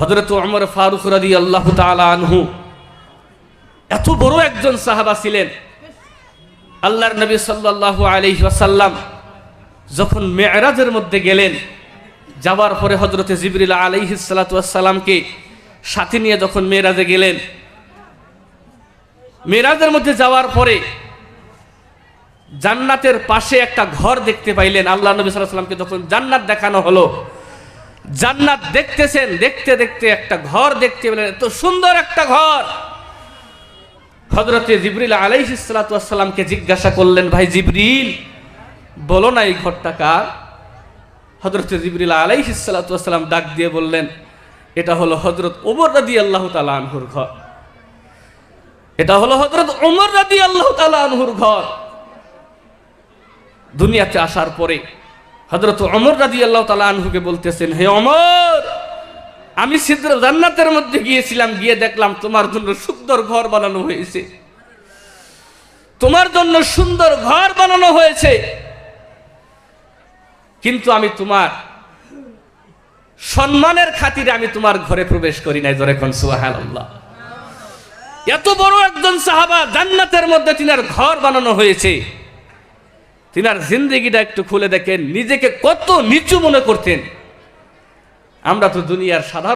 হজরত অমর ফারুক রাদি আল্লাহ আনহু এত বড় একজন সাহাবা ছিলেন। আল্লাহর নবী সাল্লাল্লাহু আলাইহি ওয়াসাল্লাম যখন মেয়েরাজের মধ্যে গেলেন, যাওয়ার পরে হজরতে জিবরিল আলাইহিস সালাতু ওয়াসসালামকে সাথে নিয়ে যখন মেয়েরাজে গেলেন, মেয়েরাজের মধ্যে যাওয়ার পরে জান্নাতের পাশে একটা ঘর দেখতে পাইলেন। আল্লাহ নবী আলাইহি সাল্লামকে যখন জান্নাত দেখানো হলো জান্নাত দেখতেছেন, দেখতে দেখতে একটা ঘর দেখতে পেলেন। এত সুন্দর একটা ঘর। হজরতে জিবরিল আলাইহিসালামকে জিজ্ঞাসা করলেন, ভাই জিবরিল, বলো না এই ঘরটা কার? হজরতে জিবরিল আলাইহিসালাম ডাক দিয়ে বললেন, এটা হলো হজরত ওমর রাদি আল্লাহ তালা আনহুর ঘর। এটা হলো হজরত ওমর রাদি আল্লাহ আনহুর ঘর। দুনিয়াতে আসার পরে হজরত অমর রাদি আল্লাহ তালা আনহুকে বলতেছেন, হে অমর আমি সিদ্ধ জান্নাতের মধ্যে গিয়েছিলাম, গিয়ে দেখলাম তোমার জন্য সুন্দর ঘর বানানো হয়েছে। তোমার জন্য সুন্দর ঘর বানানো হয়েছে। কিন্তু আমি তোমার সম্মানের খাতিরে আমি তোমার ঘরে প্রবেশ করি নাই, জোরে কোন সুবহানাল্লাহ। এত বড় একজন সাহাবা জান্নাতের মধ্যে তিনার ঘর বানানো হয়েছে। তিনার জিন্দগিটা একটু খুলে দেখেন নিজেকে কত নিচু মনে করতেন। আমরা তো দুনিয়ার সাধারণ